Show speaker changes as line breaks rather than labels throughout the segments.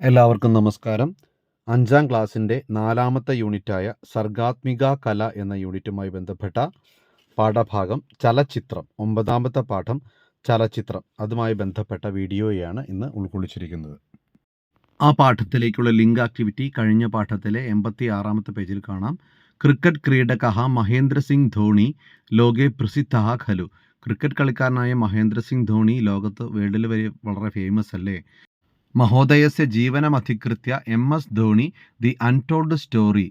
എല്ലാവർക്കും നമസ്കാരം. അഞ്ചാം ക്ലാസ്സിന്റെ നാലാമത്തെ യൂണിറ്റായ സർഗാത്മിക കല എന്ന യൂണിറ്റുമായി ബന്ധപ്പെട്ട പാഠഭാഗം ചലച്ചിത്രം ഒമ്പതാമത്തെ പാഠം ചലച്ചിത്രം. അതുമായി ബന്ധപ്പെട്ട വീഡിയോയാണ് ഇന്ന് ഉൾക്കൊള്ളിച്ചിരിക്കുന്നത്. ആ പാഠത്തിലേക്കുള്ള ലിങ്ക് ആക്ടിവിറ്റി കഴിഞ്ഞ പാഠത്തിലെ എൺപത്തി ആറാമത്തെ പേജിൽ കാണാം. ക്രിക്കറ്റ് ക്രീഡക മഹേന്ദ്ര സിംഗ് ധോണി ലോകെ പ്രസിദ്ധ ഖലു. ക്രിക്കറ്റ് കളിക്കാരനായ മഹേന്ദ്ര സിംഗ് ധോണി ലോകത്ത് വേൾഡിൽ വരെ വളരെ ഫേമസ് അല്ലേ? മഹോദയസ്യ ജീവനമധികൃത്യ M S Dhoni the untold story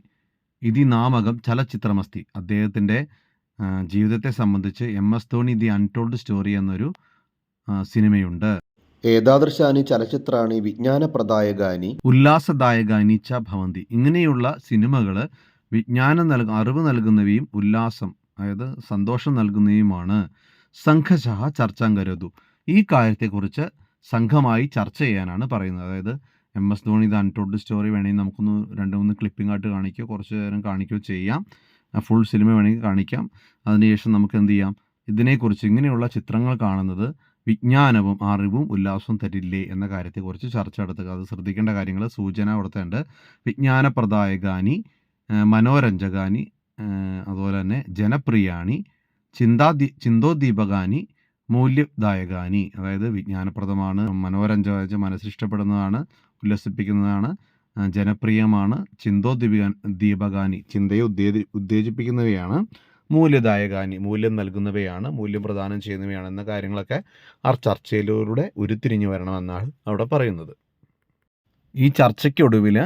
ഇതി നാമകം ചലച്ചിത്രമസ്തി. അദ്ദേഹത്തിന്റെ ജീവിതത്തെ സംബന്ധിച്ച് M S Dhoni the untold story എന്നൊരു സിനിമയുണ്ട്.
ഏതാദൃശാനി ചലച്ചിത്രാണി വിജ്ഞാനപ്രദായകാനി
ഉല്ലാസദായകാനി ച ഭവന്തി. ഇങ്ങനെയുള്ള സിനിമകൾ വിജ്ഞാനം നൽക അറിവ് നൽകുന്നവയും ഉല്ലാസം അതായത് സന്തോഷം നൽകുന്നവയുമാണ്. സംഘശ ചർച്ചാം കരുതു. ഈ കാര്യത്തെക്കുറിച്ച് സംഘമായി ചർച്ച ചെയ്യാനാണ് പറയുന്നത്. അതായത് എം എസ് ധോണി ഇത് അൺടോൾഡ് സ്റ്റോറി വേണമെങ്കിൽ നമുക്കൊന്ന് രണ്ട് മൂന്ന് ക്ലിപ്പിംഗ് ആയിട്ട് കാണിക്കുകയോ കുറച്ച് നേരം കാണിക്കുകയോ ചെയ്യാം. ഫുൾ സിനിമ വേണമെങ്കിൽ കാണിക്കാം. അതിനുശേഷം നമുക്ക് എന്ത് ചെയ്യാം? ഇതിനെക്കുറിച്ച് ഇങ്ങനെയുള്ള ചിത്രങ്ങൾ കാണുന്നത് വിജ്ഞാനവും അറിവും ഉല്ലാസവും തരില്ലേ എന്ന കാര്യത്തെക്കുറിച്ച് ചർച്ച നടത്തുക. അത് ശ്രദ്ധിക്കേണ്ട കാര്യങ്ങൾ സൂചന കൊടുത്തുണ്ട് വിജ്ഞാനപ്രദായകാനി മനോരഞ്ജകാനി അതുപോലെ തന്നെ ജനപ്രിയാണി ചിന്താദി ചിന്തോദ്ദീപകാനി മൂല്യദായകാനി അതായത് വിജ്ഞാനപ്രദമാണ് മനോരഞ്ജന മനസ്സിഷ്ടപ്പെടുന്നതാണ് ഉല്ലസിപ്പിക്കുന്നതാണ് ജനപ്രിയമാണ് ചിന്തോദ്ദീപിക ദീപകാനി ചിന്തയെ ഉദ്ദേ ഉത്തേജിപ്പിക്കുന്നവയാണ് മൂല്യദായകാനി മൂല്യം നൽകുന്നവയാണ് മൂല്യം പ്രദാനം ചെയ്യുന്നവയാണ് എന്ന കാര്യങ്ങളൊക്കെ ആ ചർച്ചയിലൂടെ ഉരുത്തിരിഞ്ഞു വരണമെന്നാണ് അവിടെ പറയുന്നത്. ഈ ചർച്ചയ്ക്കൊടുവിൽ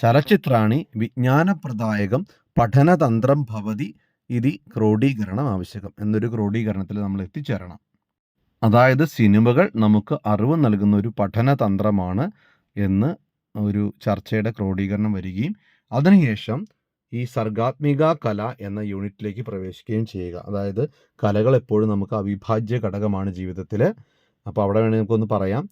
ചലച്ചിത്രാണി വിജ്ഞാനപ്രദായകം പഠനതന്ത്രം ഭവതി ഇതി ക്രോഡീകരണം ആവശ്യകം എന്നൊരു ക്രോഡീകരണത്തിൽ നമ്മൾ എത്തിച്ചേരണം അതായത് സിനിമകൾ നമുക്ക് അറിവ് നൽകുന്ന ഒരു പഠന തന്ത്രമാണ് എന്ന് ഒരു ചർച്ചയുടെ ക്രോഡീകരണം വരികയും അതിനുശേഷം ഈ സർഗാത്മിക കല എന്ന യൂണിറ്റിലേക്ക് പ്രവേശിക്കുകയും ചെയ്യുക. അതായത് കലകൾ എപ്പോഴും നമുക്ക് അവിഭാജ്യ ഘടകമാണ് ജീവിതത്തിൽ. അപ്പോൾ അവിടെ വേണമെങ്കിൽ നമുക്കൊന്ന് പറയാം.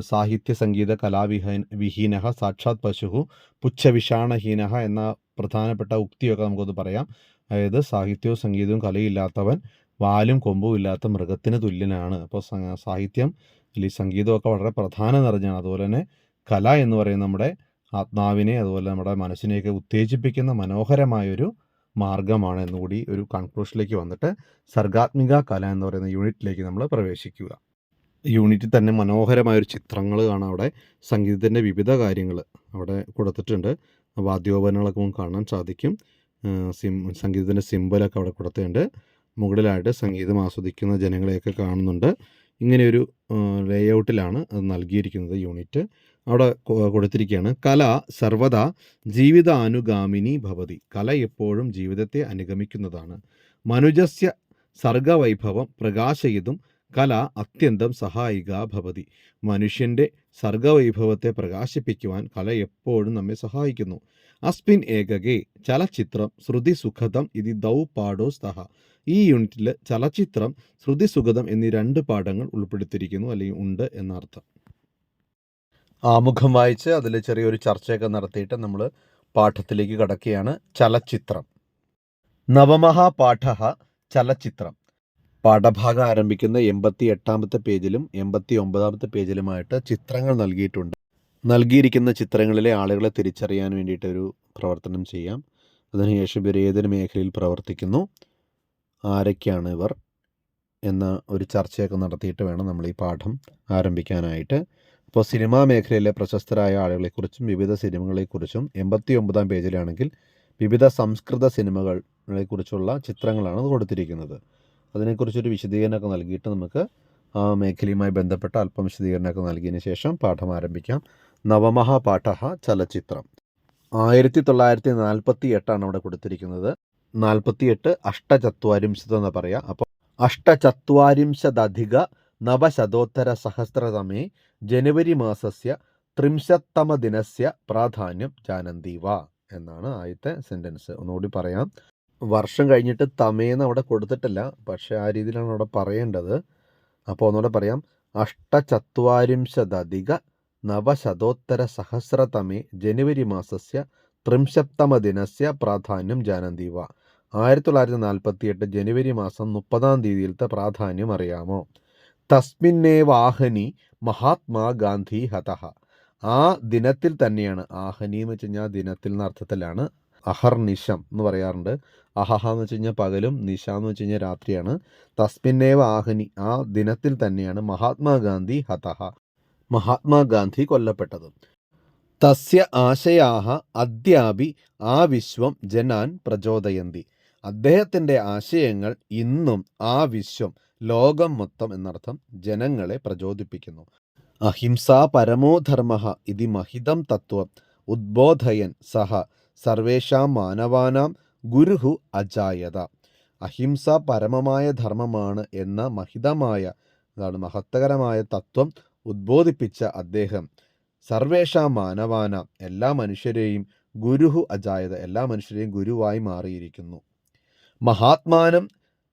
സാഹിത്യ സംഗീത കലാവിഹ വിഹീന സാക്ഷാത് പശുഹു പുച്ഛവിഷാണഹീന എന്ന പ്രധാനപ്പെട്ട ഉക്തിയൊക്കെ നമുക്കൊന്ന് പറയാം. അതായത് സാഹിത്യവും സംഗീതവും കലയില്ലാത്തവൻ വാലും കൊമ്പും ഇല്ലാത്ത മൃഗത്തിന് തുല്യനാണ്. അപ്പോൾ സാഹിത്യം അല്ലെങ്കിൽ സംഗീതമൊക്കെ വളരെ പ്രധാനം നിറഞ്ഞാണ്. അതുപോലെ തന്നെ കല എന്ന് പറയുന്ന നമ്മുടെ ആത്മാവിനെ അതുപോലെ നമ്മുടെ മനസ്സിനെയൊക്കെ ഉത്തേജിപ്പിക്കുന്ന മനോഹരമായൊരു മാർഗമാണ് എന്നുകൂടി ഒരു കൺക്ലൂഷനിലേക്ക് വന്നിട്ട് സർഗാത്മിക കല എന്ന് പറയുന്ന യൂണിറ്റിലേക്ക് നമ്മൾ പ്രവേശിക്കുക. യൂണിറ്റിൽ തന്നെ മനോഹരമായൊരു ചിത്രങ്ങൾ കാണാം. അവിടെ സംഗീതത്തിന്റെ വിവിധ കാര്യങ്ങൾ അവിടെ കൊടുത്തിട്ടുണ്ട്. വാദ്യോപകരണങ്ങളൊക്കെ കാണാൻ സാധിക്കും. സിം സംഗീതത്തിന്റെ സിമ്പലൊക്കെ അവിടെ കൊടുത്തിട്ടുണ്ട്. മുകളിലായിട്ട് സംഗീതം ആസ്വദിക്കുന്ന ജനങ്ങളെയൊക്കെ കാണുന്നുണ്ട്. ഇങ്ങനെയൊരു ലേഔട്ടിലാണ് അത് നൽകിയിരിക്കുന്നത് യൂണിറ്റ്. അവിടെ കൊടുത്തിരിക്കുകയാണ് കല സർവദാ ജീവിതാനുഗാമിനി ഭവതി. കല എപ്പോഴും ജീവിതത്തെ അനുഗമിക്കുന്നതാണ്. മനുജസ്യ സർഗവൈഭവം പ്രകാശയിതും കല അത്യന്തം സഹായിക ഭവതി. മനുഷ്യന്റെ സർഗവൈഭവത്തെ പ്രകാശിപ്പിക്കുവാൻ കല എപ്പോഴും നമ്മെ സഹായിക്കുന്നു. അസ്പിൻ ഏകകെ ചലച്ചിത്രം ശ്രുതി സുഖതം ഇതി ദൗ പാടോ സ്തഹ. ഈ യൂണിറ്റിൽ ചലച്ചിത്രം ശ്രുതി സുഖതം എന്നീ രണ്ട് പാഠങ്ങൾ ഉൾപ്പെടുത്തിയിരിക്കുന്നു അല്ലെങ്കിൽ ഉണ്ട് എന്നർത്ഥം. ആമുഖം വായിച്ച് അതിൽ ചെറിയൊരു ചർച്ചയൊക്കെ നടത്തിയിട്ട് നമ്മൾ പാഠത്തിലേക്ക് കടക്കുകയാണ് ചലച്ചിത്രം. നവമഹ പാഠ ചലച്ചിത്രം. പാഠഭാഗം ആരംഭിക്കുന്ന എൺപത്തി എട്ടാമത്തെ പേജിലും എൺപത്തി ഒമ്പതാമത്തെ പേജിലുമായിട്ട് ചിത്രങ്ങൾ നൽകിയിട്ടുണ്ട്. നൽകിയിരിക്കുന്ന ചിത്രങ്ങളിലെ ആളുകളെ തിരിച്ചറിയാൻ വേണ്ടിയിട്ടൊരു പ്രവർത്തനം ചെയ്യാം. അതിനുശേഷം ഇവർ ഏതൊരു മേഖലയിൽ പ്രവർത്തിക്കുന്നു ആരൊക്കെയാണ് ഇവർ എന്ന ഒരു ചർച്ചയൊക്കെ നടത്തിയിട്ട് വേണം നമ്മൾ ഈ പാഠം ആരംഭിക്കാനായിട്ട്. അപ്പോൾ സിനിമാ മേഖലയിലെ പ്രശസ്തരായ ആളുകളെക്കുറിച്ചും വിവിധ സിനിമകളെക്കുറിച്ചും എൺപത്തി ഒമ്പതാം പേജിലാണെങ്കിൽ വിവിധ സംസ്കൃത സിനിമകളെക്കുറിച്ചുള്ള ചിത്രങ്ങളാണ് കൊടുത്തിരിക്കുന്നത്. അതിനെക്കുറിച്ചൊരു വിശദീകരണമൊക്കെ നൽകിയിട്ട് നമുക്ക് ആ മേഖലയുമായി ബന്ധപ്പെട്ട അല്പം വിശദീകരണമൊക്കെ നൽകിയതിന് ശേഷം പാഠം ആരംഭിക്കാം. നവമഹ പാഠ ചലച്ചിത്രം. ആയിരത്തി തൊള്ളായിരത്തി നാൽപ്പത്തി എട്ടാണ് അവിടെ കൊടുത്തിരിക്കുന്നത്. നാൽപ്പത്തി എട്ട് അഷ്ടചത്വാരിംശത് എന്ന് പറയാം. അപ്പോൾ അഷ്ടചത്വാരിംശതധിക നവശതോത്തര സഹസ്രതമേ ജനുവരി മാസസ്യ ത്രിംശത്തമ ദിനസ്യ പ്രാധാന്യം ജാനന്തി എന്നാണ് ആദ്യത്തെ സെന്റൻസ് ഒന്നുകൂടി പറയാം. വർഷം കഴിഞ്ഞിട്ട് തമേന്ന് അവിടെ കൊടുത്തിട്ടില്ല. പക്ഷേ ആ രീതിയിലാണ് അവിടെ പറയേണ്ടത്. അപ്പോൾ ഒന്നുകൂടെ പറയാം. അഷ്ടചത്വാരിംശതധിക നവശതോത്തര സഹസ്രതമേ ജനുവരി മാസസ്യ ത്രിംശത്തമദിനസ്യ പ്രാധാന്യം ജാനന്തിവ ആയിരത്തി തൊള്ളായിരത്തി നാൽപ്പത്തി എട്ട് ജനുവരി മാസം മുപ്പതാം തീയതിയിലത്തെ പ്രാധാന്യം അറിയാമോ? തസ്മിന്നേ വാഹനി മഹാത്മാഗാന്ധി ഹതഹ.
ആ ദിനത്തിൽ തന്നെയാണ്. ആഹനി എന്ന് വെച്ച് കഴിഞ്ഞാൽ ദിനത്തിൽ എന്ന അർത്ഥത്തിലാണ് അഹർനിശം എന്ന് പറയാറുണ്ട്. അഹഹ എന്ന് വെച്ച് കഴിഞ്ഞാൽ പകലും നിശ എന്ന് വെച്ച് കഴിഞ്ഞാൽ രാത്രിയാണ്. തസ്മിന്നേവ ആഹനി ആ ദിനത്തിൽ തന്നെയാണ് മഹാത്മാഗാന്ധി ഹതഹ മഹാത്മാഗാന്ധി കൊല്ലപ്പെട്ടത്. തസ്യ ആശയാഹ അദ്യാപി ആ വിശ്വം ജനാൻ പ്രചോദയന്തി. അദ്ദേഹത്തിന്റെ ആശയങ്ങൾ ഇന്നും ആ വിശ്വം ലോകം മൊത്തം എന്നർത്ഥം ജനങ്ങളെ പ്രചോദിപ്പിക്കുന്നു. അഹിംസാ പരമോധർമ്മ ഇതി മഹിതം തത്വം ഉദ്ബോധയൻ സഹ സർവേഷാം മാനവാനാം ഗുരുഹു അജായത. അഹിംസ പരമമായ ധർമ്മമാണ് എന്ന മഹിതമായ അതാണ് മഹത്തകരമായ തത്വം ഉദ്ബോധിപ്പിച്ച അദ്ദേഹം. സർവേഷാം മാനവാനാം എല്ലാ മനുഷ്യരെയും ഗുരുഹു അജായത എല്ലാ മനുഷ്യരെയും ഗുരുവായി മാറിയിരിക്കുന്നു. മഹാത്മാനം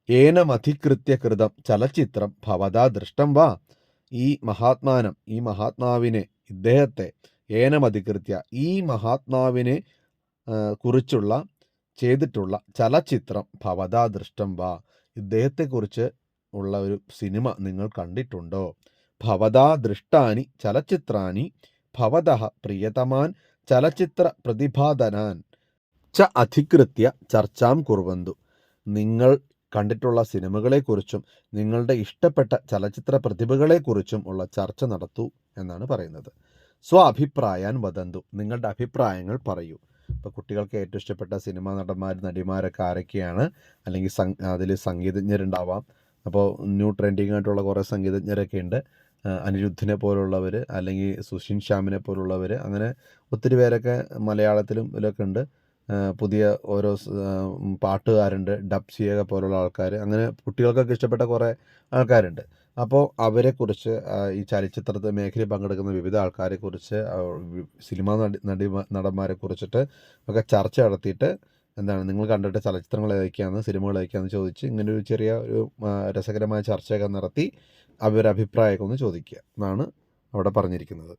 ഏനമധികൃത്യ കൃതം ചലച്ചിത്രം ഭവതാ ദൃഷ്ടം വാ. ഈ മഹാത്മാനം ഈ മഹാത്മാവിനെ ഇദ്ദേഹത്തെ ഏനമധികൃത്യ ഈ മഹാത്മാവിനെ കുറിച്ചുള്ള ചെയ്തിട്ടുള്ള ചലച്ചിത്രം ഭവതാ ദൃഷ്ടം വാ ഇദ്ദേഹത്തെക്കുറിച്ച് ഉള്ള ഒരു സിനിമ നിങ്ങൾ കണ്ടിട്ടുണ്ടോ? ഭവതാ ദൃഷ്ടാനി ചലച്ചിത്രാനി ഭവത പ്രിയതമാൻ ചലച്ചിത്ര പ്രതിഭാധനാൻ. ച അധികൃത്യ ചർച്ചാം കുർവന്തു നിങ്ങൾ കണ്ടിട്ടുള്ള സിനിമകളെക്കുറിച്ചും നിങ്ങളുടെ ഇഷ്ടപ്പെട്ട ചലച്ചിത്ര പ്രതിഭകളെക്കുറിച്ചും ഉള്ള ചർച്ച നടത്തൂ എന്നാണ് പറയുന്നത്. സ്വ അഭിപ്രായാൻ വദന്തു. നിങ്ങളുടെ അഭിപ്രായങ്ങൾ പറയൂ. ഇപ്പോൾ കുട്ടികൾക്ക് ഏറ്റവും ഇഷ്ടപ്പെട്ട സിനിമാ നടന്മാർ നടിമാരൊക്കെ ആരൊക്കെയാണ്? അല്ലെങ്കിൽ അതിൽ സംഗീതജ്ഞരുണ്ടാവാം. അപ്പോൾ ന്യൂ ട്രെൻഡിങ് ആയിട്ടുള്ള കുറേ സംഗീതജ്ഞരൊക്കെ ഉണ്ട്. അനിരുദ്ധിനെ പോലുള്ളവർ അല്ലെങ്കിൽ സുഷിൻ ശ്യാമിനെ പോലുള്ളവർ അങ്ങനെ ഒത്തിരി പേരൊക്കെ മലയാളത്തിലും ഇതിലൊക്കെ ഉണ്ട്. പുതിയ ഓരോ പാട്ടുകാരുണ്ട്. ഡബ്സിയൊക്കെ പോലുള്ള ആൾക്കാർ അങ്ങനെ കുട്ടികൾക്കൊക്കെ ഇഷ്ടപ്പെട്ട കുറേ ആൾക്കാരുണ്ട്. അപ്പോൾ അവരെക്കുറിച്ച് ഈ ചലച്ചിത്ര മേഖലയിൽ പങ്കെടുക്കുന്ന വിവിധ ആൾക്കാരെക്കുറിച്ച് കുറിച്ച് സിനിമ നടി നടി നടന്മാരെ കുറിച്ചിട്ട് ഒക്കെ ചർച്ച നടത്തിയിട്ട് എന്താണ് നിങ്ങൾ കണ്ടിട്ട് ചലച്ചിത്രങ്ങൾ ഏതൊക്കെയാണ് സിനിമകൾ ഏതൊക്കെയാണെന്ന് ചോദിച്ച് ഇങ്ങനെ ഒരു ചെറിയ ഒരു രസകരമായ ചർച്ചയൊക്കെ നടത്തി അവരുടെ അഭിപ്രായമൊക്കെ ഒന്ന് ചോദിക്കുക എന്നാണ് അവിടെ പറഞ്ഞിരിക്കുന്നത്.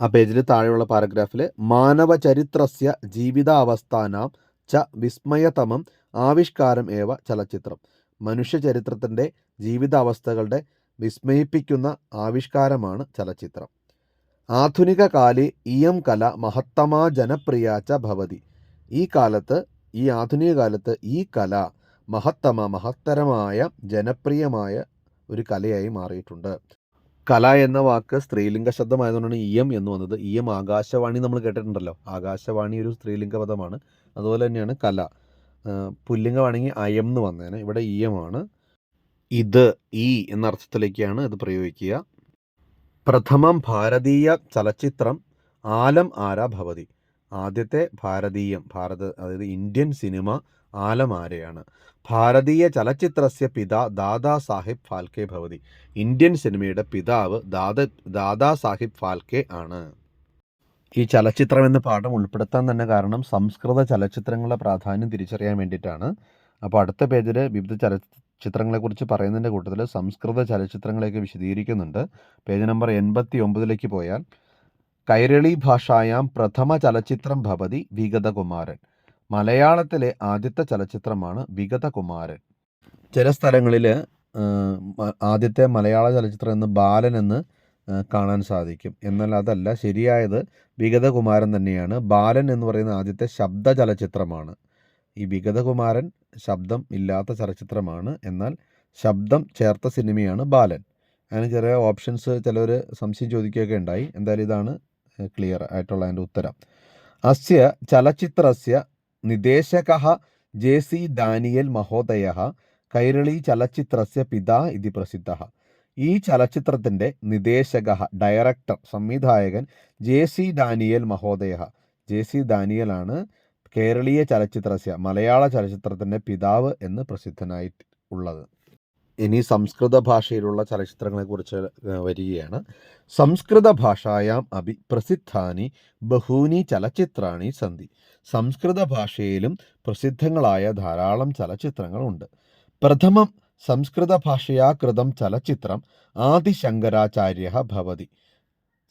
ആ പേജിൽ താഴെയുള്ള പാരഗ്രാഫിൽ മാനവ ചരിത്രസ്യ ജീവിതാവസ്ഥാനാം ച വിസ്മയതമം ആവിഷ്കാരം ഏവ ചലച്ചിത്രം മനുഷ്യ ചരിത്രത്തിന്റെ ജീവിതാവസ്ഥകളുടെ വിസ്മയിപ്പിക്കുന്ന ആവിഷ്കാരമാണ് ചലച്ചിത്രം. ആധുനിക കാലേ ഇയം കല മഹത്തമാ ജനപ്രിയാച്ച ഭവതി. ഈ കാലത്ത് ഈ ആധുനിക കാലത്ത് ഈ കല മഹത്തമ മഹത്തരമായ ജനപ്രിയമായ ഒരു കലയായി മാറിയിട്ടുണ്ട്. കല എന്ന വാക്ക് സ്ത്രീലിംഗ ശബ്ദമായതുകൊണ്ടാണ് ഇയം എന്ന് വന്നത്. ഇയം ആകാശവാണി നമ്മൾ കേട്ടിട്ടുണ്ടല്ലോ. ആകാശവാണി ഒരു സ്ത്രീലിംഗ പദമാണ്. അതുപോലെ തന്നെയാണ് കല. പുല്ലിംഗമാണെങ്കിൽ അയം എന്ന് വന്നേനെ. ഇവിടെ ഇയമാണ്. ഇത് ഈ എന്ന അർത്ഥത്തിലേക്കാണ് ഇത് പ്രയോഗിക്കുക. പ്രഥമം ഭാരതീയ ചലച്ചിത്രം ആലം ആരാ ഭവതി? ആദ്യത്തെ ഭാരതീയം ഭാരത അതായത് ഇന്ത്യൻ സിനിമ ആലം ആരെയാണ്? ഭാരതീയ ചലച്ചിത്രസ്യ പിത ദാദാ സാഹിബ് ഫാൽക്കെ ഭവതി. ഇന്ത്യൻ സിനിമയുടെ പിതാവ് ദാദ ദാദാ സാഹിബ് ഫാൽക്കെ ആണ്. ഈ ചലച്ചിത്രം എന്ന പാഠം ഉൾപ്പെടുത്താൻ തന്നെ കാരണം സംസ്കൃത ചലച്ചിത്രങ്ങളുടെ പ്രാധാന്യം തിരിച്ചറിയാൻ വേണ്ടിയിട്ടാണ്. അപ്പോൾ അടുത്ത പേജിൽ വിവിധ ചലച്ചിത്രങ്ങളെക്കുറിച്ച് പറയുന്നതിന്റെ കൂട്ടത്തിൽ സംസ്കൃത ചലച്ചിത്രങ്ങളെയൊക്കെ വിശദീകരിക്കുന്നുണ്ട്. പേജ് നമ്പർ എൺപത്തി ഒമ്പതിലേക്ക് പോയാൽ കൈരളി ഭാഷായാം പ്രഥമ ചലച്ചിത്രം ഭവതി വിഗതകുമാരൻ. മലയാളത്തിലെ ആദ്യത്തെ ചലച്ചിത്രമാണ് വിഗതകുമാരൻ. ചില സ്ഥലങ്ങളിൽ ആദ്യത്തെ മലയാള ചലച്ചിത്രം എന്ന് ബാലൻ എന്ന് കാണാൻ സാധിക്കും. എന്നാൽ അതല്ല ശരിയായത് വിഗതകുമാരൻ തന്നെയാണ്. ബാലൻ എന്ന് പറയുന്ന ആദ്യത്തെ ശബ്ദ ചലച്ചിത്രമാണ്. ഈ വിഗതകുമാരൻ ശബ്ദം ഇല്ലാത്ത ചലച്ചിത്രമാണ്. എന്നാൽ ശബ്ദം ചേർത്ത സിനിമയാണ് ബാലൻ. അങ്ങനെ ചെറിയ ഓപ്ഷൻസ് ചിലർ സംശയം ചോദിക്കുകയൊക്കെ ഉണ്ടായി. എന്തായാലും ഇതാണ് ക്ലിയർ ആയിട്ടുള്ള അതിന്റെ ഉത്തരം. അസ്യ ചലച്ചിത്രസ്യ നിദേശക ജെ സി ദാനിയൽ മഹോദയ കൈരളി ചലച്ചിത്രസ്യ പിതാ ഇതി പ്രസിദ്ധ. ഈ ചലച്ചിത്രത്തിന്റെ നിദേശക ഡയറക്ടർ സംവിധായകൻ ജെ സി ഡാനിയൽ മഹോദയ. ജെ സി ഡാനിയലാണ് കേരളീയ ചലച്ചിത്രസ്യ മലയാള ചലച്ചിത്രത്തിന്റെ പിതാവ് എന്ന് പ്രസിദ്ധനായി ഉള്ളത്. ഇനി സംസ്കൃത ഭാഷയിലുള്ള ചലച്ചിത്രങ്ങളെക്കുറിച്ച് വരികയാണ്. സംസ്കൃത ഭാഷായാം അഭി പ്രസിദ്ധാനി ബഹൂനി ചലച്ചിത്രാണി സന്ധി. സംസ്കൃത ഭാഷയിലും പ്രസിദ്ധങ്ങളായ ധാരാളം ചലച്ചിത്രങ്ങളുണ്ട്. പ്രഥമം സംസ്കൃത ഭാഷയാ കൃതം ചലച്ചിത്രം ആദിശങ്കരാചാര്യ ഭവതി.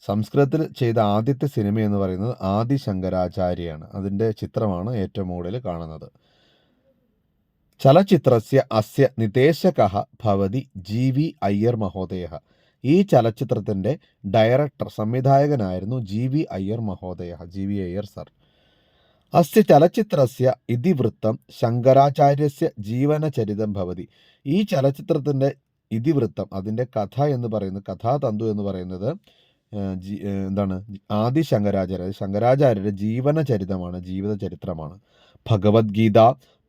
സംസ്കൃതത്തിൽ ചെയ്ത ആദ്യത്തെ സിനിമ എന്ന് പറയുന്നത് ആദി ശങ്കരാചാര്യയാണ്. അതിന്റെ ചിത്രമാണ് ഏറ്റവും മുകളിൽ കാണുന്നത്. ചലച്ചിത്രസ്യ അസ്യ നിദേശക ഭവതി ജി വി അയ്യർ മഹോദയ. ഈ ചലച്ചിത്രത്തിന്റെ ഡയറക്ടർ സംവിധായകനായിരുന്നു ജി വി അയ്യർ മഹോദയ ജി വി അയ്യർ സർ. അസ്യ ചലച്ചിത്രസ്യ ഇതിവൃത്തം ശങ്കരാചാര്യസ്യ ജീവനചരിതം ഭവതി. ഈ ചലച്ചിത്രത്തിന്റെ ഇതിവൃത്തം അതിന്റെ കഥ എന്ന് പറയുന്നത് കഥാതന്തു എന്ന് പറയുന്നത് എന്താണ്? ആദി ശങ്കരാചാര്യ ശങ്കരാചാര്യരുടെ ജീവനചരിതമാണ് ജീവിത ചരിത്രമാണ് ഭഗവത്ഗീത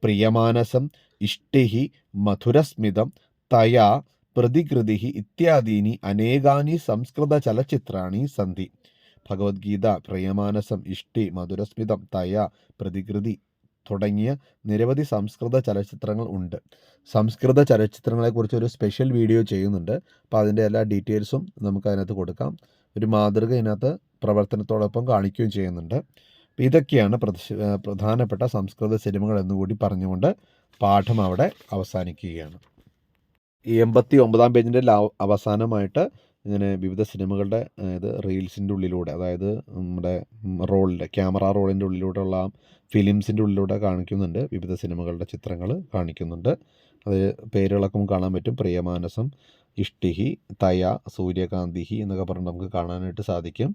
പ്രിയമാനസം ഇഷ്ടിഹി മധുരസ്മിതം തയാ പ്രതികൃതി ഇത്യാദീനി അനേകാനി സംസ്കൃത ചലച്ചിത്രാണി സന്ധി. ഭഗവത്ഗീത പ്രിയമാനസം ഇഷ്ടി മധുരസ്മിതം തയ പ്രതികൃതി തുടങ്ങിയ നിരവധി സംസ്കൃത ചലച്ചിത്രങ്ങൾ ഉണ്ട്. സംസ്കൃത ചലച്ചിത്രങ്ങളെക്കുറിച്ച് ഒരു സ്പെഷ്യൽ വീഡിയോ ചെയ്യുന്നുണ്ട്. അപ്പോൾ അതിന്റെ എല്ലാ ഡീറ്റെയിൽസും നമുക്ക് അതിനകത്ത് കൊടുക്കാം. ഒരു മാതൃക ഇതിനകത്ത് പ്രവർത്തനത്തോടൊപ്പം കാണിക്കുകയും ചെയ്യുന്നുണ്ട്. അപ്പോൾ ഇതൊക്കെയാണ് പ്രധാനപ്പെട്ട സംസ്കൃത സിനിമകൾ എന്നുകൂടി പറഞ്ഞുകൊണ്ട് പാഠം അവിടെ അവസാനിക്കുകയാണ്. ഈ എൺപത്തി ഒമ്പതാം പേജിന്റെ അവസാനമായിട്ട് ഇങ്ങനെ വിവിധ സിനിമകളുടെ അതായത് റീൽസിന്റെ ഉള്ളിലൂടെ അതായത് നമ്മുടെ റോളിന്റെ ക്യാമറ റോളിന്റെ ഉള്ളിലൂടെയുള്ള ഫിലിംസിന്റെ ഉള്ളിലൂടെ കാണിക്കുന്നുണ്ട്. വിവിധ സിനിമകളുടെ ചിത്രങ്ങൾ കാണിക്കുന്നുണ്ട്. അത് പേരുകളൊക്കെ കാണാൻ പറ്റും. പ്രിയമാനസം ഇഷ്ടിഹി തയ സൂര്യകാന്തിഹി എന്നൊക്കെ പറഞ്ഞ് നമുക്ക് കാണാനായിട്ട് സാധിക്കും.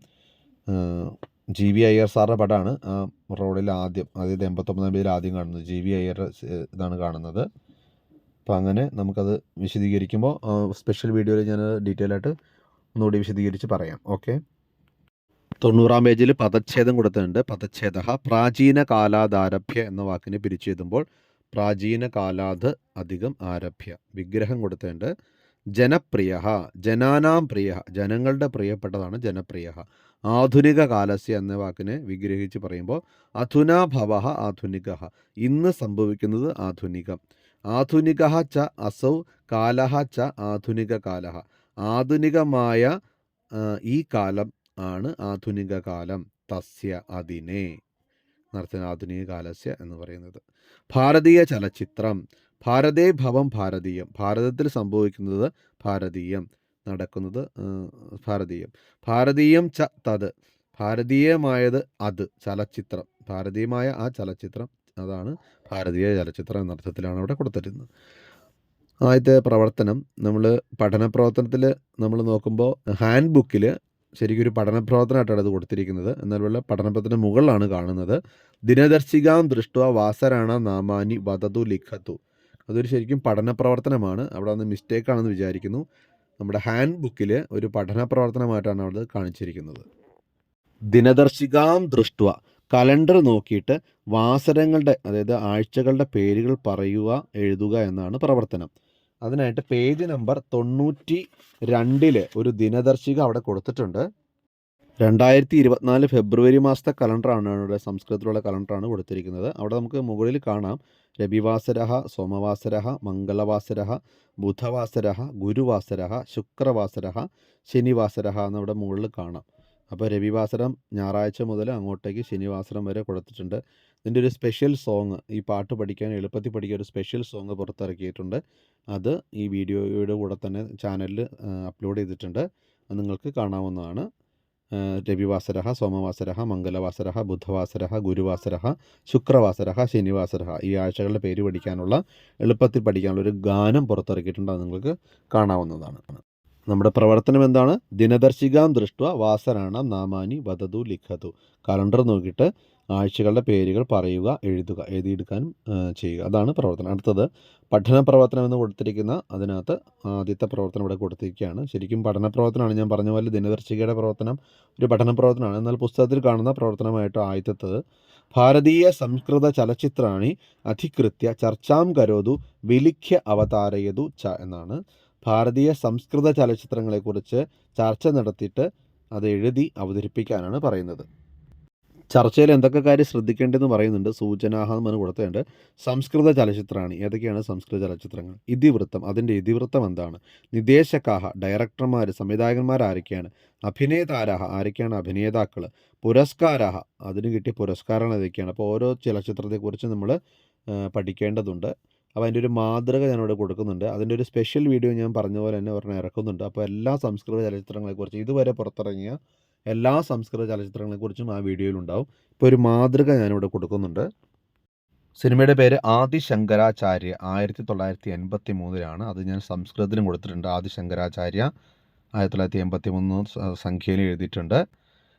ജി വി അയ്യർ സാറിന്റെ പടമാണ്. ആ റോഡിൽ ആദ്യം അതായത് എൺപത്തൊമ്പതാം പേരിൽ ആദ്യം കാണുന്നത് ജി വി അയ്യർ ഇതാണ് കാണുന്നത്. അപ്പോൾ അങ്ങനെ നമുക്കത് വിശദീകരിക്കുമ്പോൾ സ്പെഷ്യൽ വീഡിയോയിൽ ഞാൻ ഡീറ്റെയിൽ ആയിട്ട് ഒന്നുകൂടി വിശദീകരിച്ച് പറയാം. ഓക്കെ തൊണ്ണൂറാം പേജിൽ പദച്ഛേദം കൊടുത്തിട്ടുണ്ട്. പദച്ഛേദ പ്രാചീന കാലാദാരഭ്യ എന്ന വാക്കിനെ പിരിച്ചെഴുതുമ്പോൾ പ്രാചീന കാലാത് അധികം ആരഭ്യ വിഗ്രഹം കൊടുത്തിട്ടുണ്ട്. ജനപ്രിയ ജനാനാം പ്രിയ ജനങ്ങളുടെ പ്രിയപ്പെട്ടതാണ് ജനപ്രിയ ആധുനിക കാലസ്യ എന്ന വാക്കിനെ വിഗ്രഹിച്ച് പറയുമ്പോൾ അധുനാ ഭവ ആധുനിക ഇന്ന് സംഭവിക്കുന്നത് ആധുനികം. ആധുനിക ച അസൗ കാലഹ ച ആധുനിക കാലഹ ആധുനികമായ ഈ കാലം ആണ് ആധുനിക കാലം തസ്യ അതിനെ. നടത്തുന്ന ആധുനിക കാലസ്യ എന്ന് പറയുന്നത്. ഭാരതീയ ചലച്ചിത്രം. ഭാരതേ ഭവം ഭാരതീയം. ഭാരതത്തിൽ സംഭവിക്കുന്നത് ഭാരതീയം. നടക്കുന്നത് ഭാരതീയം. ഭാരതീയം ച തത്. ഭാരതീയമായത് അത് ചലച്ചിത്രം. ഭാരതീയമായ ആ ചലച്ചിത്രം അതാണ് ഭാരതീയ ചലച്ചിത്രം എന്നർത്ഥത്തിലാണ് അവിടെ കൊടുത്തിരുന്നത്. ആദ്യത്തെ പ്രവർത്തനം നമ്മൾ പഠന പ്രവർത്തനത്തിൽ നമ്മൾ നോക്കുമ്പോൾ ഹാൻഡ് ബുക്കിൽ ശരിക്കും ഒരു പഠന പ്രവർത്തനമായിട്ടാണ് അത് കൊടുത്തിരിക്കുന്നത്. എന്നാൽ ഉള്ള പഠന പ്രവർത്തനം മുകളിലാണ് കാണുന്നത്. ദിനദർശികാം ദൃഷ്ട വാസരാണ നാമാനി വദതു ലിഖത്തു അതൊരു ശരിക്കും പഠന പ്രവർത്തനമാണ് അവിടെ നിന്ന് മിസ്റ്റേക്ക് ആണെന്ന് വിചാരിക്കുന്നു. നമ്മുടെ ഹാൻഡ് ബുക്കിൽ ഒരു പഠന പ്രവർത്തനമായിട്ടാണ് അവിടെ കാണിച്ചിരിക്കുന്നത്. ദിനദർശികാം ദൃഷ്ട കലണ്ടർ നോക്കിയിട്ട് വാസരങ്ങളുടെ അതായത് ആഴ്ചകളുടെ പേരുകൾ പറയുക എഴുതുക എന്നാണ് പ്രവർത്തനം. അതിനായിട്ട് പേജ് നമ്പർ തൊണ്ണൂറ്റി രണ്ടിൽ ഒരു ദിനദർശിക അവിടെ കൊടുത്തിട്ടുണ്ട്. രണ്ടായിരത്തി ഇരുപത്തിനാല് ഫെബ്രുവരി മാസത്തെ കലണ്ടറാണ് ഇവിടെ സംസ്കൃതത്തിലുള്ള കലണ്ടറാണ് കൊടുത്തിരിക്കുന്നത്. അവിടെ നമുക്ക് മുകളിൽ കാണാം. രവിവാസര സോമവാസര മംഗളവാസര ബുധവാസര ഗുരുവാസര ശുക്രവാസര ശനിവാസര എന്നവിടെ മുകളിൽ കാണാം. അപ്പോൾ രവിവാസരം ഞായറാഴ്ച മുതൽ അങ്ങോട്ടേക്ക് ശനിവാസരം വരെ കൊടുത്തിട്ടുണ്ട്. ഇതിന്റെ ഒരു സ്പെഷ്യൽ സോങ് ഈ പാട്ട് പഠിക്കാൻ എളുപ്പത്തിൽ പഠിക്കാൻ ഒരു സ്പെഷ്യൽ സോങ് പുറത്തിറക്കിയിട്ടുണ്ട്. അത് ഈ വീഡിയോയുടെ കൂടെ തന്നെ ചാനലിൽ അപ്ലോഡ് ചെയ്തിട്ടുണ്ട്. നിങ്ങൾക്ക് കാണാവുന്നതാണ്. രവിവാസര സോമവാസര മംഗലവാസര ബുധവാസര ഗുരുവാസര ശുക്രവാസര ശനിവാസര ഈ ആഴ്ചകളുടെ പേര് പഠിക്കാനുള്ള എളുപ്പത്തിൽ പഠിക്കാനുള്ള ഒരു ഗാനം പുറത്തിറക്കിയിട്ടുണ്ട്. അത് നിങ്ങൾക്ക് കാണാവുന്നതാണ്. നമ്മുടെ പ്രവർത്തനം എന്താണ്? ദിനദർശികാം ദൃഷ്ട വാസരാണ നാമാനി വധതു ലിഖതു. കലണ്ടർ നോക്കിയിട്ട് ആഴ്ചകളുടെ പേരുകൾ പറയുക എഴുതുക എഴുതിയെടുക്കാനും ചെയ്യുക. അതാണ് പ്രവർത്തനം. അടുത്തത് പഠന പ്രവർത്തനം എന്ന് കൊടുത്തിരിക്കുന്ന അതിനകത്ത് ആദ്യത്തെ പ്രവർത്തനം ഇവിടെ കൊടുത്തിരിക്കുകയാണ്. ശരിക്കും പഠന പ്രവർത്തനമാണ് ഞാൻ പറഞ്ഞ പോലെ ദിനദർശികയുടെ പ്രവർത്തനം ഒരു പഠന പ്രവർത്തനമാണ് എന്നാൽ പുസ്തകത്തിൽ കാണുന്ന പ്രവർത്തനമായിട്ട് ആദ്യത്തത് ഭാരതീയ സംസ്കൃത ചലച്ചിത്രാണി അധികൃത്യ ചർച്ചാം കരോതു വിലിഖ്യ അവതാരയതു ച എന്നാണ്. ഭാരതീയ സംസ്കൃത ചലച്ചിത്രങ്ങളെക്കുറിച്ച് ചർച്ച നടത്തിയിട്ട് അത് എഴുതി അവതരിപ്പിക്കാനാണ് പറയുന്നത്. ചർച്ചയിൽ എന്തൊക്കെ കാര്യം ശ്രദ്ധിക്കേണ്ടതെന്ന് പറയുന്നുണ്ട്. സൂചനാഹ എന്ന് കൊടുത്തിട്ടുണ്ട് സംസ്കൃത ചലച്ചിത്രമാണ് ഏതൊക്കെയാണ് സംസ്കൃത ചലച്ചിത്രങ്ങൾ? ഇതിവൃത്തം. അതിന്റെ ഇതിവൃത്തം എന്താണ്? നിദേശക്കാഹ ഡയറക്ടർമാർ സംവിധായകന്മാർ ആരൊക്കെയാണ്? അഭിനേതാരാഹ ആരൊക്കെയാണ് അഭിനേതാക്കൾ പുരസ്കാരാഹ അതിന് കിട്ടിയ പുരസ്കാരങ്ങൾ ഏതൊക്കെയാണ്? അപ്പോൾ ഓരോ ചലച്ചിത്രത്തെക്കുറിച്ച് നമ്മൾ പഠിക്കേണ്ടതുണ്ട്. അപ്പോൾ അതിന്റെ ഒരു മാതൃക ഞാനിവിടെ കൊടുക്കുന്നുണ്ട്. അതിന്റെ ഒരു സ്പെഷ്യൽ വീഡിയോ ഞാൻ പറഞ്ഞ പോലെ തന്നെ ഒരെണ്ണം ഇറക്കുന്നുണ്ട്. അപ്പോൾ എല്ലാ സംസ്കൃത ചലച്ചിത്രങ്ങളെക്കുറിച്ച് ഇതുവരെ പുറത്തിറങ്ങിയ എല്ലാ സംസ്കൃത ചലച്ചിത്രങ്ങളെക്കുറിച്ചും ആ വീഡിയോയിൽ ഉണ്ടാവും ഇപ്പോൾ ഒരു മാതൃക ഞാനിവിടെ കൊടുക്കുന്നുണ്ട്. സിനിമയുടെ പേര് ആദിശങ്കരാചാര്യ. ആയിരത്തി തൊള്ളായിരത്തി എൺപത്തി മൂന്നിലാണ് അത് ഞാൻ സംസ്കൃതത്തിലും കൊടുത്തിട്ടുണ്ട്. ആദിശങ്കരാചാര്യ ആയിരത്തി തൊള്ളായിരത്തി എൺപത്തി മൂന്ന് സംഖ്യയിൽ എഴുതിയിട്ടുണ്ട്.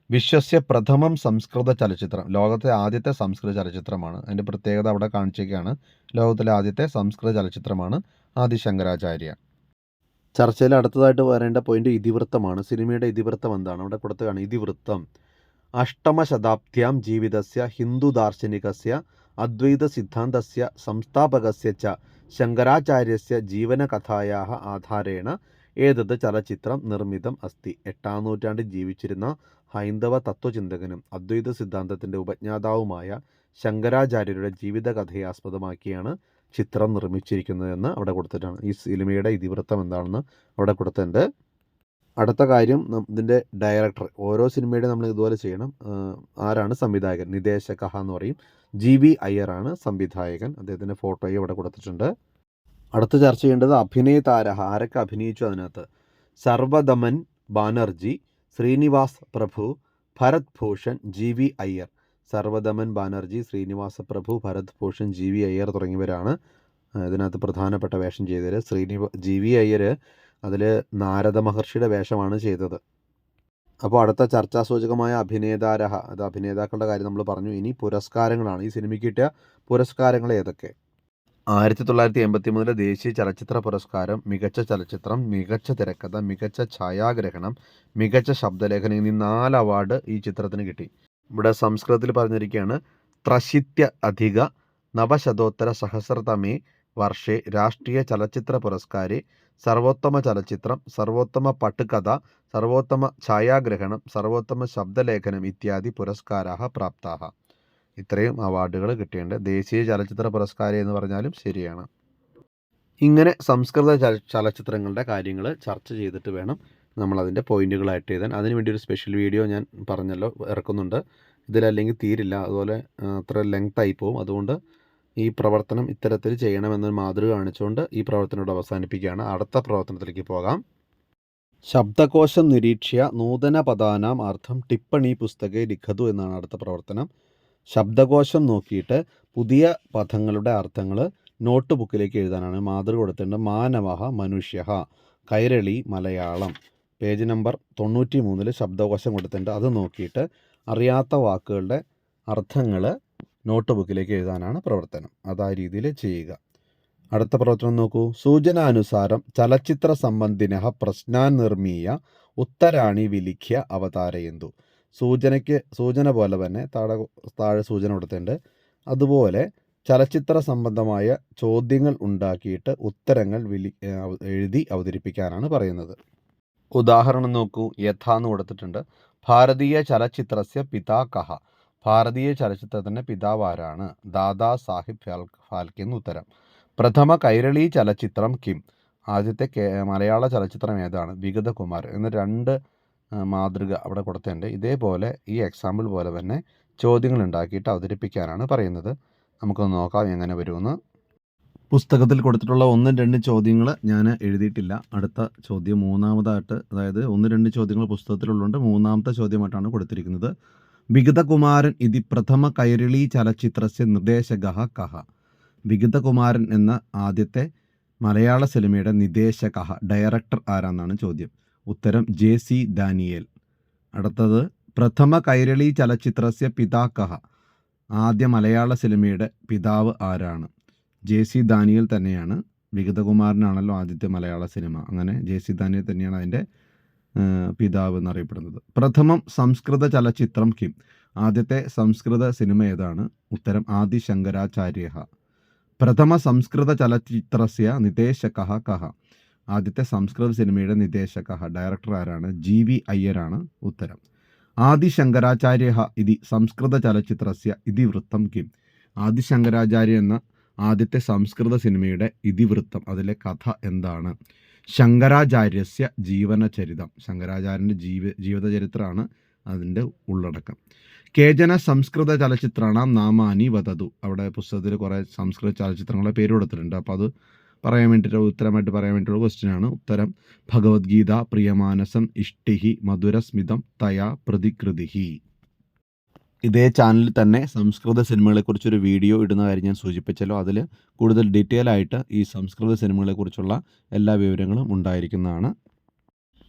വിശ്വസ്യ പ്രഥമം സംസ്കൃത ചലച്ചിത്രം. ലോകത്തെ ആദ്യത്തെ സംസ്കൃത ചലച്ചിത്രമാണ്. അതിന്റെ പ്രത്യേകത അവിടെ കാണിച്ചേക്കാണ് ലോകത്തിലെ ആദ്യത്തെ സംസ്കൃത ചലച്ചിത്രമാണ് ആദിശങ്കരാചാര്യ. ചർച്ചയിൽ അടുത്തതായിട്ട് വരേണ്ട പോയിന്റ് ഇതിവൃത്തമാണ്. സിനിമയുടെ ഇതിവൃത്തം എന്താണ്? അവിടെ കൊടുത്തതാണ് ഇതിവൃത്തം. അഷ്ടമശതാബ്ദ്യാം ജീവിതസ്യ ഹിന്ദു ദാർശനികസ്യ അദ്വൈത സിദ്ധാന്തസ്യ സംസ്ഥാപകസ്യ ച ശങ്കരാചാര്യസ്യ ജീവനകഥായാः ആധാരേണ ഏതത് ചലച്ചിത്രം നിർമ്മിതം അസ്തി. എട്ടാം നൂറ്റാണ്ടിൽ ജീവിച്ചിരുന്ന ഹൈന്ദവ തത്വചിന്തകനും അദ്വൈത സിദ്ധാന്തത്തിന്റെ ഉപജ്ഞാതാവുമായ ശങ്കരാചാര്യരുടെ ജീവിതകഥയെ ആസ്പദമാക്കിയാണ് ചിത്രം നിർമ്മിച്ചിരിക്കുന്നതെന്ന് അവിടെ കൊടുത്തിട്ടാണ്. ഈ സിനിമയുടെ ഇതിവൃത്തം എന്താണെന്ന് അവിടെ കൊടുത്തിട്ടുണ്ട്. അടുത്ത കാര്യം ഇതിന്റെ ഡയറക്ടർ ഓരോ സിനിമയുടെ നമ്മൾ ഇതുപോലെ ചെയ്യണം. ആരാണ് സംവിധായകൻ? നിദേശക എന്ന് പറയും. ജി വി അയ്യറാണ് സംവിധായകൻ. അദ്ദേഹത്തിന്റെ ഫോട്ടോയും ഇവിടെ കൊടുത്തിട്ടുണ്ട്. അടുത്ത ചർച്ച ചെയ്യേണ്ടത് അഭിനയ ആരൊക്കെ അഭിനയിച്ചു അതിനകത്ത്? Sarvadaman Banerjee Srinivas Prabhu Bharat Bhushan G V Iyer. Sarvadaman Banerjee Srinivasa Prabhu Bharat Bhushan G V Iyer തുടങ്ങിയവരാണ് ഇതിനകത്ത് പ്രധാനപ്പെട്ട വേഷം ചെയ്തത് ശ്രീനിവ ജി വി അയ്യർ അതിൽ നാരദ മഹർഷിയുടെ വേഷമാണ് ചെയ്തത്. അപ്പോൾ അടുത്ത ചർച്ചാസൂചകമായ അഭിനേതാരഹ അത് അഭിനേതാക്കളുടെ കാര്യം നമ്മൾ പറഞ്ഞു. ഇനി പുരസ്കാരങ്ങളാണ്. ഈ സിനിമയ്ക്ക് കിട്ടിയ പുരസ്കാരങ്ങൾ ഏതൊക്കെ? ആയിരത്തി തൊള്ളായിരത്തി എൺപത്തി മൂന്നിലെ ദേശീയ ചലച്ചിത്ര പുരസ്കാരം മികച്ച ചലച്ചിത്രം മികച്ച തിരക്കഥ മികച്ച ഛായാഗ്രഹണം മികച്ച ശബ്ദലേഖനം എന്നീ നാല് അവാർഡ് ഈ ചിത്രത്തിന് കിട്ടി. ഇവിടെ സംസ്കൃതത്തിൽ പറഞ്ഞിരിക്കുകയാണ് ത്രശിത്യ അധിക നവശതോത്തര സഹസ്രതമേ വർഷേ രാഷ്ട്രീയ ചലച്ചിത്ര പുരസ്കാരെ സർവോത്തമ ചലച്ചിത്രം സർവോത്തമ പട്ടുകഥ സർവോത്തമ ഛായാഗ്രഹണം സർവോത്തമ ശബ്ദലേഖനം ഇത്യാദി പുരസ്കാരാഹ പ്രാപ്താഹ. ഇത്രയും അവാർഡുകൾ കിട്ടിയിട്ടുണ്ട്. ദേശീയ ചലച്ചിത്ര പുരസ്കാരം എന്ന് പറഞ്ഞാലും ശരിയാണ്. ഇങ്ങനെ സംസ്കൃത ചലച്ചിത്രങ്ങളുടെ കാര്യങ്ങൾ ചർച്ച ചെയ്തിട്ട് വേണം നമ്മൾ അതിന്റെ ആഡ് എഴുതാൻ. അതിന് വേണ്ടി ഒരു സ്പെഷ്യൽ വീഡിയോ ഞാൻ പറഞ്ഞല്ലോ ഇറക്കുന്നുണ്ട്. ഇതിലല്ലെങ്കിൽ തീരില്ല. അതുപോലെ അത്ര ആയി പോകും അതുകൊണ്ട് ഈ പ്രവർത്തനം ഇത്തരത്തിൽ ചെയ്യണമെന്നൊരു മാതൃക കാണിച്ചുകൊണ്ട് ഈ പ്രവർത്തനം അവസാനിപ്പിക്കുകയാണ്. അടുത്ത പ്രവർത്തനത്തിലേക്ക് പോകാം. ശബ്ദകോശം നിരീക്ഷ്യ നൂതന പദാനാം അർത്ഥം ടിപ്പണി പുസ്തകെ ലിഖതു എന്നാണ് അടുത്ത പ്രവർത്തനം. ശബ്ദകോശം നോക്കിയിട്ട് പുതിയ പദങ്ങളുടെ അർത്ഥങ്ങൾ നോട്ട് ബുക്കിലേക്ക് എഴുതാനാണ് മാതൃക കൊടുത്തിട്ടുണ്ട്. മാനവഹ മനുഷ്യ കൈരളി മലയാളം. പേജ് നമ്പർ തൊണ്ണൂറ്റി മൂന്നിൽ ശബ്ദകോശം കൊടുത്തിട്ടുണ്ട് അത് നോക്കിയിട്ട് അറിയാത്ത വാക്കുകളുടെ അർത്ഥങ്ങൾ നോട്ട് ബുക്കിലേക്ക് എഴുതാനാണ് പ്രവർത്തനം. അത് ആ രീതിയിൽ ചെയ്യുക. അടുത്ത പ്രവർത്തനം നോക്കൂ. സൂചനാനുസാരം ചലച്ചിത്ര സംബന്ധിന പ്രശ്നാൻ നിർമ്മീയ ഉത്തരാണി വിലിഖ്യ അവതാരയന്തു. സൂചനയ്ക്ക് സൂചന പോലെ തന്നെ താഴെ താഴെ സൂചന കൊടുത്തിട്ടുണ്ട്. അതുപോലെ ചലച്ചിത്ര സംബന്ധമായ ചോദ്യങ്ങൾ ഉണ്ടാക്കിയിട്ട് ഉത്തരങ്ങൾ വിലി എഴുതി അവതരിപ്പിക്കാനാണ് പറയുന്നത്. ഉദാഹരണം നോക്കൂ. യഥ എന്ന് കൊടുത്തിട്ടുണ്ട്. ഭാരതീയ ചലച്ചിത്രസ്യ പിതാ കഹ ഭാരതീയ ചലച്ചിത്രത്തിന്റെ പിതാവ് ആരാണ് ദാദാ സാഹിബ് ഫാൽ ഫാൽക്കെ എന്ന് ഉത്തരം. പ്രഥമ കൈരളി ചലച്ചിത്രം കിം. ആദ്യത്തെ മലയാള ചലച്ചിത്രം ഏതാണ്? വിഗതകുമാർ എന്ന രണ്ട് മാതൃക അവിടെ കൊടുത്തിട്ടുണ്ട്. ഇതേപോലെ ഈ എക്സാമ്പിൾ പോലെ തന്നെ ചോദ്യങ്ങൾ ഉണ്ടാക്കിയിട്ട് അവതരിപ്പിക്കാനാണ് പറയുന്നത്. നമുക്കൊന്ന് നോക്കാം എങ്ങനെ വരുമെന്ന്. പുസ്തകത്തിൽ കൊടുത്തിട്ടുള്ള ഒന്നും രണ്ട് ചോദ്യങ്ങൾ ഞാൻ എഴുതിയിട്ടില്ല. അടുത്ത ചോദ്യം മൂന്നാമതായിട്ട് അതായത് ഒന്ന് രണ്ട് ചോദ്യങ്ങൾ പുസ്തകത്തിലുള്ളതുകൊണ്ട് മൂന്നാമത്തെ ചോദ്യമായിട്ടാണ് കൊടുത്തിരിക്കുന്നത്. വിഗതകുമാരൻ ഇതി പ്രഥമ കൈരളി ചലച്ചിത്രസ്യ നിർദ്ദേശക കഹ വിഗതകുമാരൻ എന്ന ആദ്യത്തെ മലയാള സിനിമയുടെ നിദേശക ഡയറക്ടർ ആരാന്നാണ് ചോദ്യം. ഉത്തരം ജെ സി ദാനിയേൽ. അടുത്തത് പ്രഥമ കൈരളി ചലച്ചിത്രസ്യ പിതാക്കഹ കഹ ആദ്യ മലയാള സിനിമയുടെ പിതാവ് ആരാണ്? ജെ സി ദാനിയൽ തന്നെയാണ്. വിഗതകുമാരനാണല്ലോ ആദ്യത്തെ മലയാള സിനിമ. അങ്ങനെ ജെ സി ദാനിയൽ തന്നെയാണ് അതിന്റെ പിതാവ് എന്നറിയപ്പെടുന്നത്. പ്രഥമം സംസ്കൃത ചലച്ചിത്രം കിം. ആദ്യത്തെ സംസ്കൃത സിനിമ ഏതാണ്? ഉത്തരം ആദി ശങ്കരാചാര്യ പ്രഥമ സംസ്കൃത ചലച്ചിത്രസ്യ നിദേശക കഹ. ആദ്യത്തെ സംസ്കൃത സിനിമയുടെ നിദേശക ഡയറക്ടർ ആരാണ്? ജി വി അയ്യരാണ്. ഉത്തരം. ആദി ശങ്കരാചാര്യ ഇതി സംസ്കൃത ചലച്ചിത്രസ്യ ഇതിവൃത്തം കിം. ആദി ശങ്കരാചാര്യ എന്ന ആദ്യത്തെ സംസ്കൃത സിനിമയുടെ ഇതിവൃത്തം അതിലെ കഥ എന്താണ്? ശങ്കരാചാര്യസ്യ ജീവനചരിതം. ശങ്കരാചാര്യന്റെ ജീവ ജീവിതചരിത്രമാണ് അതിന്റെ ഉള്ളടക്കം. കേജന സംസ്കൃത ചലച്ചിത്രമാണ് നാമാനി വതതു. അവിടെ പുസ്തകത്തിൽ കുറേ സംസ്കൃത ചലച്ചിത്രങ്ങളെ പേര് കൊടുത്തിട്ടുണ്ട്. അപ്പോൾ അത് പറയാൻ വേണ്ടിയിട്ട് ഉത്തരമായിട്ട് പറയാൻ വേണ്ടിയിട്ടുള്ള ക്വസ്റ്റിനാണ് ഉത്തരം ഭഗവത്ഗീത പ്രിയമാനസം ഇഷ്ടിഹി മധുരസ്മിതം തയാ പ്രതികൃതിഹി. ഇതേ ചാനലിൽ തന്നെ സംസ്കൃത സിനിമകളെക്കുറിച്ചൊരു വീഡിയോ ഇടുന്ന കാര്യം ഞാൻ സൂചിപ്പിച്ചല്ലോ. അതിൽ കൂടുതൽ ഡീറ്റെയിൽ ആയിട്ട് ഈ സംസ്കൃത സിനിമകളെക്കുറിച്ചുള്ള എല്ലാ വിവരങ്ങളും ഉണ്ടായിരിക്കുന്നതാണ്.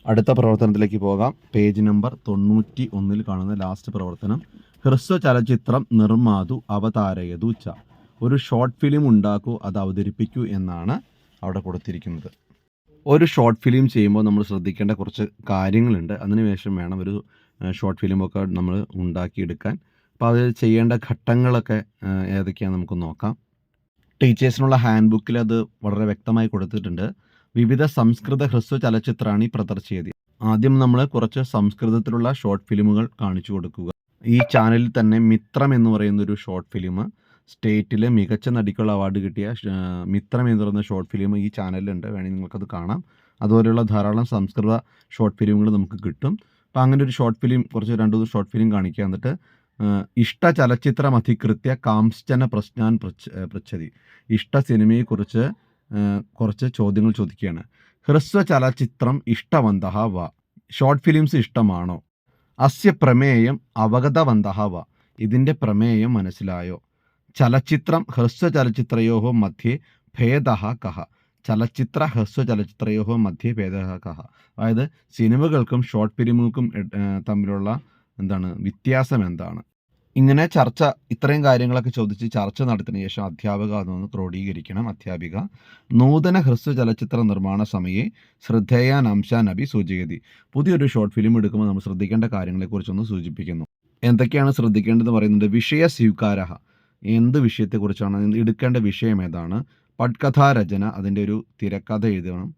അടുത്ത പ്രവർത്തനത്തിലേക്ക് പോകാം. പേജ് നമ്പർ തൊണ്ണൂറ്റി ഒന്നിൽ കാണുന്ന ലാസ്റ്റ് പ്രവർത്തനം. ഹ്രസ്വ ചലച്ചിത്രം നിർമാതു അവതാരയതു ച. ഒരു ഷോർട്ട് ഫിലിം ഉണ്ടാക്കൂ അത് അവതരിപ്പിക്കൂ എന്നാണ് അവിടെ കൊടുത്തിരിക്കുന്നത്. ഒരു ഷോർട്ട് ഫിലിം ചെയ്യുമ്പോൾ നമ്മൾ ശ്രദ്ധിക്കേണ്ട കുറച്ച് കാര്യങ്ങളുണ്ട്. അതിനുശേഷം വേണം ഒരു ഷോർട്ട് ഫിലിമൊക്കെ നമ്മൾ ഉണ്ടാക്കിയെടുക്കാൻ. അപ്പോൾ അതിൽ ചെയ്യേണ്ട ഘട്ടങ്ങളൊക്കെ ഏതൊക്കെയാണ് നമുക്ക് നോക്കാം. ടീച്ചേഴ്സിനുള്ള ഹാൻഡ് ബുക്കിൽ അത് വളരെ വ്യക്തമായി കൊടുത്തിട്ടുണ്ട്. വിവിധ സംസ്കൃത ഹ്രസ്വ ചലച്ചിത്രമാണ് ഈ പ്രദർശിയത് ആദ്യം നമ്മൾ കുറച്ച് സംസ്കൃതത്തിലുള്ള ഷോർട്ട് ഫിലിമുകൾ കാണിച്ചു കൊടുക്കുക. ഈ ചാനലിൽ തന്നെ മിത്രം എന്ന് പറയുന്ന ഒരു ഷോർട്ട് ഫിലിം സ്റ്റേറ്റിലെ മികച്ച നടിക്കുള്ള അവാർഡ് കിട്ടിയ മിത്രം എന്ന് പറയുന്ന ഷോർട്ട് ഫിലിം ഈ ചാനലിലുണ്ട് വേണമെങ്കിൽ നിങ്ങൾക്കത് കാണാം. അതുപോലെയുള്ള ധാരാളം സംസ്കൃത ഷോർട്ട് ഫിലിമുകൾ നമുക്ക് കിട്ടും. അപ്പോൾ അങ്ങനെ ഒരു ഷോർട്ട് ഫിലിം കുറച്ച് രണ്ട് മൂന്ന് ഷോർട്ട് ഫിലിം കാണിക്കുക എന്നിട്ട് ഇഷ്ട ചലച്ചിത്രം അധികൃത്യ കാംശ്ചന പ്രശ്നാൻ പൃച്ഛ- പൃച്ഛതി ഇഷ്ട സിനിമയെക്കുറിച്ച് കുറച്ച് ചോദ്യങ്ങൾ ചോദിക്കുകയാണ്. ഹ്രസ്വ ചലച്ചിത്രം ഇഷ്ടവന്തഹ വ. ഷോർട്ട് ഫിലിംസ് ഇഷ്ടമാണോ? അസ്യ പ്രമേയം അവഗതവന്തഹ വ. ഇതിന്റെ പ്രമേയം മനസ്സിലായോ? ചലച്ചിത്രം ഹ്രസ്വ ചലച്ചിത്രയോ മധ്യേ ഭേദ കഹ. ചലച്ചിത്ര ഹ്രസ്വ ചലച്ചിത്രയോഹ മധ്യഭേദ അതായത് സിനിമകൾക്കും ഷോർട്ട് ഫിലിമുകൾക്കും തമ്മിലുള്ള എന്താണ് വ്യത്യാസം എന്താണ്? ഇങ്ങനെ ചർച്ച ഇത്രയും കാര്യങ്ങളൊക്കെ ചോദിച്ച് ചർച്ച നടത്തിയതിനു ശേഷം അധ്യാപക അതൊന്ന് ക്രോഡീകരിക്കണം. അധ്യാപിക നൂതന ഹ്രസ്വ ചലച്ചിത്ര നിർമ്മാണ സമയെ ശ്രദ്ധേയാൻ അംശാൻ നബി സൂചികതി. പുതിയൊരു ഷോർട്ട് ഫിലിം എടുക്കുമ്പോൾ നമ്മൾ ശ്രദ്ധിക്കേണ്ട കാര്യങ്ങളെക്കുറിച്ചൊന്ന് സൂചിപ്പിക്കുന്നു. എന്തൊക്കെയാണ് ശ്രദ്ധിക്കേണ്ടതെന്ന് പറയുന്നത് വിഷയ സ്വീകാരഹ. എന്ത് വിഷയത്തെക്കുറിച്ചാണ് എടുക്കേണ്ട വിഷയം ഏതാണ്? പട്കഥാരചന അതിന്റെ ഒരു തിരക്കഥ എഴുതണം.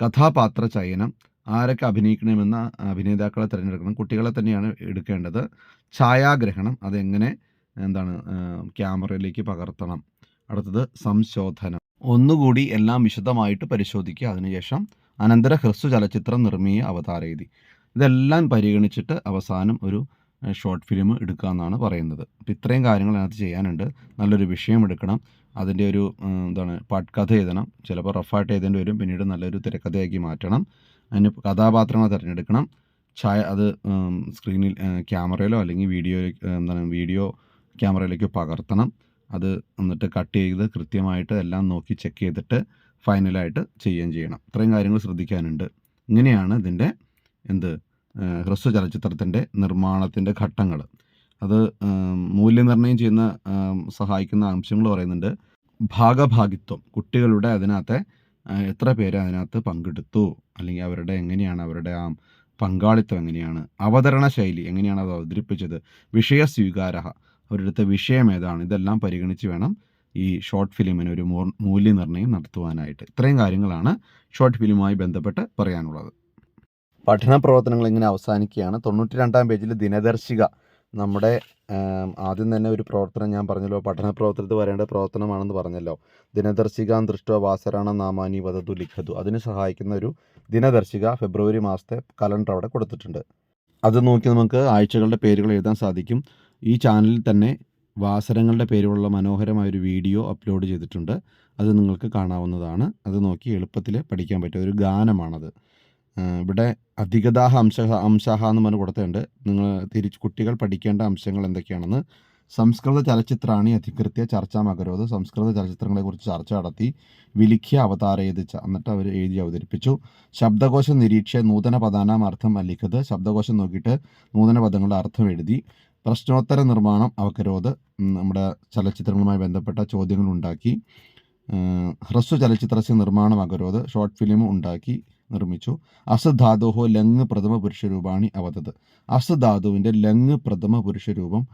കഥാപാത്ര ചയനം ആരൊക്കെ അഭിനയിക്കണമെന്ന അഭിനേതാക്കളെ തിരഞ്ഞെടുക്കണം കുട്ടികളെ തന്നെയാണ് എടുക്കേണ്ടത്. ഛായാഗ്രഹണം അതെങ്ങനെ എന്താണ് ക്യാമറയിലേക്ക് പകർത്തണം. അടുത്തത് സംശോധനം. ഒന്നുകൂടി എല്ലാം വിശദമായിട്ട് പരിശോധിക്കുക. അതിനുശേഷം അനന്തര ഹ്രസ്വ ചലച്ചിത്രം നിർമ്മീയ അവതാരയതി ഇതെല്ലാം പരിഗണിച്ചിട്ട് അവസാനം ഒരു ഷോർട്ട് ഫിലിം എടുക്കുക എന്നാണ് പറയുന്നത്. അപ്പോൾ ഇത്രയും കാര്യങ്ങൾ അതിനകത്ത് ചെയ്യാനുണ്ട്. നല്ലൊരു വിഷയം എടുക്കണം. അതിന്റെ ഒരു എന്താണ് എന്താണ് കഥ എഴുതണം. ചിലപ്പോൾ റഫായിട്ട് എഴുതേണ്ടി വരും. പിന്നീട് നല്ലൊരു തിരക്കഥയാക്കി മാറ്റണം. അതിന് കഥാപാത്രങ്ങളെ തിരഞ്ഞെടുക്കണം. ഛായ അത് സ്ക്രീനിൽ ക്യാമറയിലോ അല്ലെങ്കിൽ വീഡിയോ എന്താണ് വീഡിയോ ക്യാമറയിലേക്കോ പകർത്തണം. അത് എന്നിട്ട് കട്ട് ചെയ്ത് കൃത്യമായിട്ട് എല്ലാം നോക്കി ചെക്ക് ചെയ്തിട്ട് ഫൈനലായിട്ട് ചെയ്യുകയും ചെയ്യണം. ഇത്രയും കാര്യങ്ങൾ ശ്രദ്ധിക്കാനുണ്ട്. ഇങ്ങനെയാണ് ഇതിന്റെ എന്ത് ഹ്രസ്വ ചലച്ചിത്രത്തിന്റെ നിർമ്മാണത്തിന്റെ ഘട്ടങ്ങൾ. അത് മൂല്യനിർണയം ചെയ്യുന്ന സഹായിക്കുന്ന അംശങ്ങൾ പറയുന്നുണ്ട്. ഭാഗഭാഗിത്വം. കുട്ടികളുടെ അതിനകത്തെ എത്ര പേര് അതിനകത്ത് പങ്കെടുത്തു? അല്ലെങ്കിൽ അവരുടെ എങ്ങനെയാണ് അവരുടെ ആ പങ്കാളിത്തം എങ്ങനെയാണ്? അവതരണ ശൈലി എങ്ങനെയാണ് അത് അവതരിപ്പിച്ചത്? വിഷയ സ്വീകാര അവരുടെ വിഷയം ഏതാണ്? ഇതെല്ലാം പരിഗണിച്ച് വേണം ഈ ഷോർട്ട് ഫിലിമിന് ഒരു മൂല്യനിർണയം നടത്തുവാനായിട്ട്. ഇത്രയും കാര്യങ്ങളാണ് ഷോർട്ട് ഫിലിമുമായി ബന്ധപ്പെട്ട് പറയാനുള്ളത്. പഠന പ്രവർത്തനങ്ങൾ ഇങ്ങനെ അവസാനിക്കുകയാണ്. തൊണ്ണൂറ്റി രണ്ടാം പേജിൽ ദിനദർശിക. നമ്മുടെ ആദ്യം തന്നെ ഒരു പ്രവർത്തനം ഞാൻ പറഞ്ഞല്ലോ. പഠന പ്രവർത്തനത്തിൽ വരേണ്ട പ്രവർത്തനമാണെന്ന് പറഞ്ഞല്ലോ. ദിനദർശിക ദൃഷ്ട വാസരാണ നാമാനി വധതു ലിഖതു. അതിന് സഹായിക്കുന്ന ഒരു ദിനദർശിക ഫെബ്രുവരി മാസത്തെ കലണ്ടർ അവിടെ കൊടുത്തിട്ടുണ്ട്. അത് നോക്കി നമുക്ക് ആഴ്ചകളുടെ പേരുകൾ എഴുതാൻ സാധിക്കും. ഈ ചാനലിൽ തന്നെ വാസരങ്ങളുടെ പേരുകളുള്ള മനോഹരമായ ഒരു വീഡിയോ അപ്ലോഡ് ചെയ്തിട്ടുണ്ട്. അത് നിങ്ങൾക്ക് കാണാവുന്നതാണ്. അത് നോക്കി എളുപ്പത്തിൽ പഠിക്കാൻ പറ്റും ഒരു ഗാനമാണത്. ഇവിടെ അധികദാഹ അംശ അംശാഹ എന്ന് പറഞ്ഞ് കൊടുത്തിട്ടുണ്ട്. നിങ്ങൾ തിരിച്ച് കുട്ടികൾ പഠിക്കേണ്ട അംശങ്ങൾ എന്തൊക്കെയാണെന്ന് സംസ്കൃത ചലച്ചിത്രാണി അധികൃത്യ ചർച്ചാ മകരോത് സംസ്കൃത ചലച്ചിത്രങ്ങളെക്കുറിച്ച് ചർച്ച നടത്തി വിലിഖ്യ അവതാരയതിച്ച എന്നിട്ട് അവർ എഴുതി അവതരിപ്പിച്ചു. ശബ്ദകോശം നിരീക്ഷ നൂതന പദാനാം അർത്ഥം അലിഖത്. ശബ്ദകോശം നോക്കിയിട്ട് നൂതന പദങ്ങളുടെ അർത്ഥം എഴുതി. പ്രശ്നോത്തര നിർമ്മാണം അവക്കരോത് നമ്മുടെ ചലച്ചിത്രങ്ങളുമായി ബന്ധപ്പെട്ട ചോദ്യങ്ങൾ ഉണ്ടാക്കി. ഹ്രസ്വ ചലച്ചിത്രസ്യ നിർമ്മാണം അകരോത് ഷോർട്ട് ഫിലിം ഉണ്ടാക്കി. നിർമ്മിച്ചു. അസധാതുഹോ ലങ് പ്രഥമ പുരുഷ രൂപാണി അവതത്. അസധാതുവിന്റെ ലങ് പ്രഥമ പുരുഷ രൂപം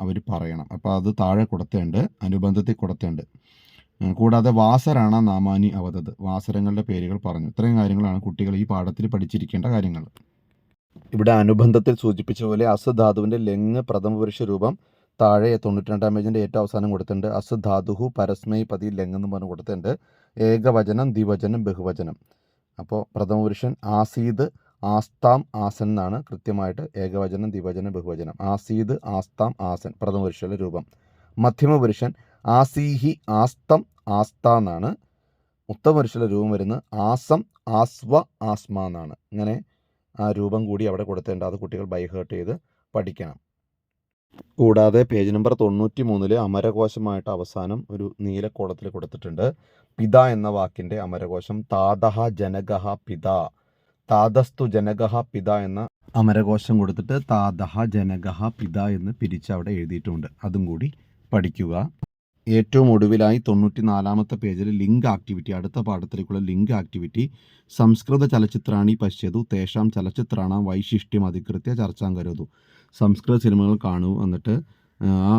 അവർ പറയണം. അപ്പോൾ അത് താഴെ കൊടുത്തേണ്ട് അനുബന്ധത്തിൽ കൊടുത്തേണ്ട്. കൂടാതെ വാസരാണ നാമാനി അവതത്. വാസരങ്ങളുടെ പേരുകൾ പറഞ്ഞു. ഇത്രയും കാര്യങ്ങളാണ് കുട്ടികൾ ഈ പാഠത്തിൽ പഠിച്ചിരിക്കേണ്ട കാര്യങ്ങൾ. ഇവിടെ അനുബന്ധത്തിൽ സൂചിപ്പിച്ച പോലെ അസധാതുവിന്റെ ലങ് പ്രഥമ പുരുഷ രൂപം താഴെ തൊണ്ണൂറ്റി രണ്ടാം പേജിന്റെ ഏറ്റവും അവസാനം കൊടുത്തിട്ടുണ്ട് അസധാതുഹു പരസ്മൈ പതി ലങ് എന്ന് പറഞ്ഞ് കൊടുത്തിട്ടുണ്ട് ഏകവചനം ദ്വിവചനം ബഹുവചനം. അപ്പോൾ പ്രഥമ പുരുഷൻ ആസീദ് ആസ്താം ആസൻ എന്നാണ് കൃത്യമായിട്ട് ഏകവചനം ദ്വിവചനം ബഹുവചനം. ആസീദ് ആസ്താം ആസൻ പ്രഥമ പുരുഷന്റെ രൂപം. മധ്യമ പുരുഷൻ ആസീഹി ആസ്തം ആസ്ത എന്നാണ്. ഉത്തമ പുരുഷന്റെ രൂപം വരുന്നത് ആസം ആസ്വ ആസ്മ എന്നാണ്. ഇങ്ങനെ ആ രൂപം കൂടി അവിടെ കൊടുത്തേണ്ട അത് കുട്ടികൾ ബൈഹേർട്ട് ചെയ്ത് പഠിക്കണം. കൂടാതെ പേജ് നമ്പർ തൊണ്ണൂറ്റി മൂന്നിൽ അമരകോശമായിട്ട് അവസാനം ഒരു നീലക്കോളത്തിൽ കൊടുത്തിട്ടുണ്ട്. പിത എന്ന വാക്കിന്റെ അമരകോശം താതഹ ജനകഹ പിത.
താതസ്തു ജനകഹ പിത എന്ന
അമരകോശം കൊടുത്തിട്ട് താതഹ ജനകഹ പിത എന്ന് പിരിച്ച് അവിടെ എഴുതിയിട്ടുണ്ട്. അതും കൂടി പഠിക്കുക. ഏറ്റവും ഒടുവിലായി തൊണ്ണൂറ്റി നാലാമത്തെ പേജിൽ ലിങ്ക് ആക്ടിവിറ്റി അടുത്ത പാഠത്തിലേക്കുള്ള ലിങ്ക് ആക്ടിവിറ്റി സംസ്കൃത ചലച്ചിത്രാണി പശ്യതു തേഷാം ചലച്ചിത്രാണ വൈശിഷ്ട്യം അധികൃത്യ ചർച്ചാം കരുതു. സംസ്കൃത സിനിമകൾ കാണൂ എന്നിട്ട് ആ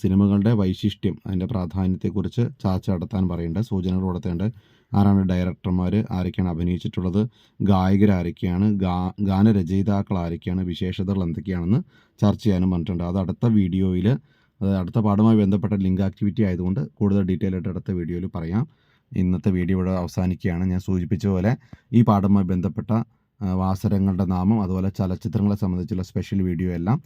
സിനിമകളുടെ വൈശിഷ്ട്യം അതിന്റെ പ്രാധാന്യത്തെക്കുറിച്ച് ചർച്ച നടത്താൻ പറയുന്നുണ്ട് സൂചനകൾ കൊടുത്തേണ്ടത് ആരാണ് ഡയറക്ടർമാർ ആരൊക്കെയാണ് അഭിനയിച്ചിട്ടുള്ളത്? ഗായകർ ആരൊക്കെയാണ്? ഗാ ഗാനരചയിതാക്കൾ ആരൊക്കെയാണ്? വിശേഷതകൾ എന്തൊക്കെയാണെന്ന് ചർച്ച ചെയ്യാനും പറഞ്ഞിട്ടുണ്ട്. അത് അടുത്ത വീഡിയോയിൽ അത് അടുത്ത പാഠവുമായി ബന്ധപ്പെട്ട ലിങ്ക് ആക്ടിവിറ്റി ആയതുകൊണ്ട് കൂടുതൽ ഡീറ്റെയിൽ ആയിട്ട് അടുത്ത വീഡിയോയിൽ പറയാം. ഇന്നത്തെ വീഡിയോ ഇവിടെ അവസാനിക്കുകയാണ്. ഞാൻ സൂചിപ്പിച്ച പോലെ ഈ പാഠവുമായി ബന്ധപ്പെട്ട വാസരങ്ങളുടെ നാമം അതുപോലെ ചലച്ചിത്രങ്ങളെ സംബന്ധിച്ചുള്ള സ്പെഷ്യൽ വീഡിയോ എല്ലാം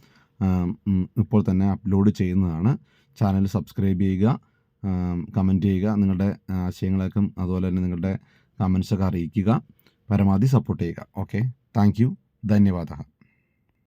ഇപ്പോൾ തന്നെ അപ്ലോഡ് ചെയ്യുന്നതാണ്. ചാനൽ സബ്സ്ക്രൈബ് ചെയ്യുക കമന്റ് ചെയ്യുക നിങ്ങളുടെ ആശയങ്ങളൊക്കെ അതുപോലെ തന്നെ നിങ്ങളുടെ കമൻസൊക്കെ അറിയിക്കുക പരമാവധി സപ്പോർട്ട് ചെയ്യുക. ഓക്കെ? താങ്ക് ധന്യവാദ.